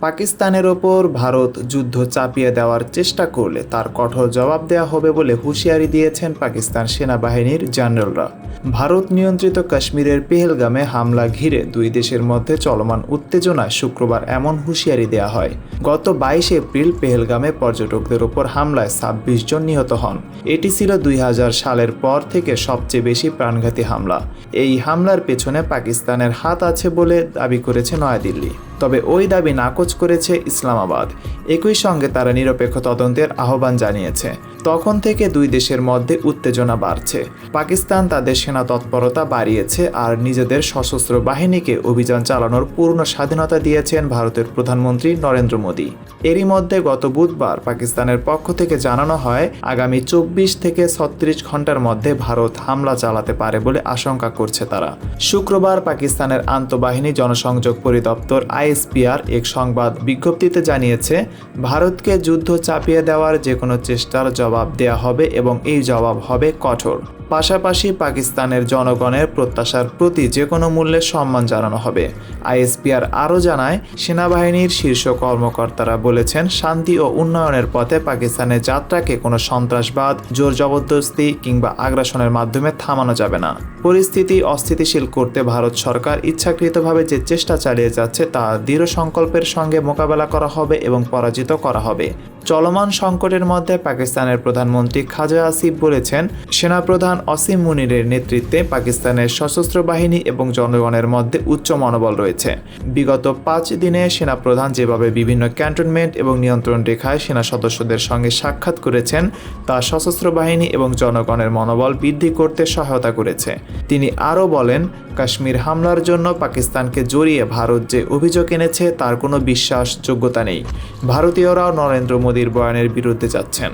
পাকিস্তানের ওপর ভারত যুদ্ধ চাপিয়ে দেওয়ার চেষ্টা করলে তার কঠোর জবাব দেওয়া হবে বলে হুঁশিয়ারি দিয়েছেন পাকিস্তান সেনাবাহিনীর জেনারেলরা ভারত নিয়ন্ত্রিত কাশ্মীরের পেহেলগামে হামলা ঘিরে দুই দেশের মধ্যে চলমান উত্তেজনায় শুক্রবার এমন হুঁশিয়ারি দেওয়া হয়। গত বাইশে এপ্রিল পেহেলগামে পর্যটকদের ওপর হামলায় ছাব্বিশ জন নিহত হন। এটি ছিল দুই হাজার সালের পর থেকে সবচেয়ে বেশি প্রাণঘাতী হামলা। এই হামলার পেছনে পাকিস্তানের হাত আছে বলে দাবি করেছে নয়াদিল্লি। তবে ওই দাবি নাকচ করেছে ইসলামাবাদ। একই সঙ্গে তারা নিরপেক্ষ তদন্তের আহ্বান জানিয়েছে। তখন থেকে দুই দেশের মধ্যে উত্তেজনা বাড়ছে। পাকিস্তান তাদের সেনা তৎপরতা বাড়িয়েছে আর নিজেদের সশস্ত্র বাহিনীকে অভিযান চালানোর পূর্ণ স্বাধীনতা দিয়েছেন ভারতের প্রধানমন্ত্রী নরেন্দ্র মোদী। এরই মধ্যে গত বুধবার পাকিস্তানের পক্ষ থেকে জানানো হয়, আগামী চব্বিশ থেকে ছত্রিশ ঘণ্টার মধ্যে ভারত হামলা চালাতে পারে বলে আশঙ্কা করছে তারা। শুক্রবার পাকিস্তানের আন্তঃবাহিনী জনসংযোগ পরিদপ্তর আইএসপিআর এক সংবাদ বিজ্ঞপ্তিতে জানিয়েছে, ভারতকে যুদ্ধ চাপিয়ে দেওয়ার যে কোনো চেষ্টার জবাব দেয়া হবে এবং এই জবাব হবে কঠোর। পাশাপাশি পাকিস্তানের জনগণের প্রত্যাশার প্রতি যে কোনো মূল্যে সম্মান জানানো হবে। আইএসপিআর আরও জানায়, সেনাবাহিনীর শীর্ষ কর্মকর্তারা বলেছেন, শান্তি ও উন্নয়নের পথে পাকিস্তানের যাত্রাকে কোনো সন্ত্রাসবাদ, জোর জবরদস্তি কিংবা আগ্রাসনের মাধ্যমে থামানো যাবে না। পরিস্থিতি অস্থিতিশীল করতে ভারত সরকার ইচ্ছাকৃতভাবে যে চেষ্টা চালিয়ে যাচ্ছে তা দৃঢ় সংকল্পের সঙ্গে মোকাবেলা করা হবে এবং পরাজিত করা হবে। চলমান সংকটের মধ্যে পাকিস্তানের প্রধানমন্ত্রী খাজা আসিফ বলেছেন, সেনাপ্রধান অসীম মুনিরের নেতৃত্বে পাকিস্তানের সশস্ত্র বাহিনী এবং জনগণের মধ্যে উচ্চ মনোবল রয়েছে। বিগত পাঁচ দিনে সেনাপ্রধান যেভাবে বিভিন্ন ক্যান্টনমেন্ট এবং নিয়ন্ত্রণ রেখায় সেনা সদস্যদের সঙ্গে সাক্ষাৎ করেছেন, তা সশস্ত্র বাহিনী এবং জনগণের মনোবল বৃদ্ধি করতে সহায়তা করেছে। তিনি আরও বলেন, কাশ্মীর হামলার জন্য পাকিস্তানকে জড়িয়ে ভারত যে অভিযোগ তার কোনো বিশ্বাসযোগ্যতা নেই। ভারতীয়রাও নরেন্দ্র মোদীর বয়ানের বিরুদ্ধে যাচ্ছেন।